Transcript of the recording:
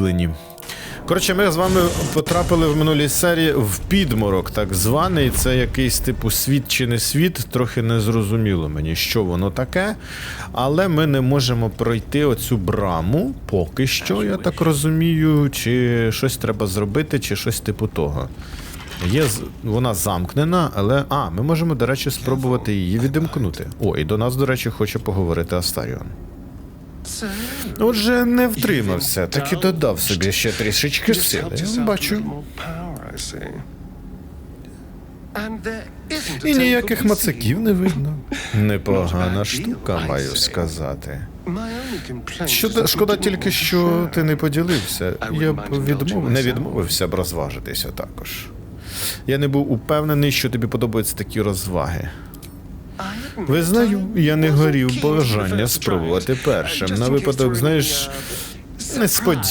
розділені. Коротше, ми з вами потрапили в минулій серії в підморок, так званий. Це якийсь типу світ чи не світ, трохи не зрозуміло мені, що воно таке. Але ми не можемо пройти оцю браму поки що, я так розумію, чи щось треба зробити, чи щось типу того. Є, вона замкнена, але. А, ми можемо, до речі, спробувати її відімкнути. О, і до нас, до речі, хоче поговорити Астаріон. Отже, не втримався, так і додав собі ще трішечки сили. Бачу. І ніяких мацаків не видно. Непогана штука, маю сказати. Шкода, шкода тільки, що ти не поділився. Я б відмов... не відмовився б розважитися також. Я не був упевнений, що тобі подобаються такі розваги. Визнаю, я не горів бажання спробувати першим. На випадок, знаєш, несподівано.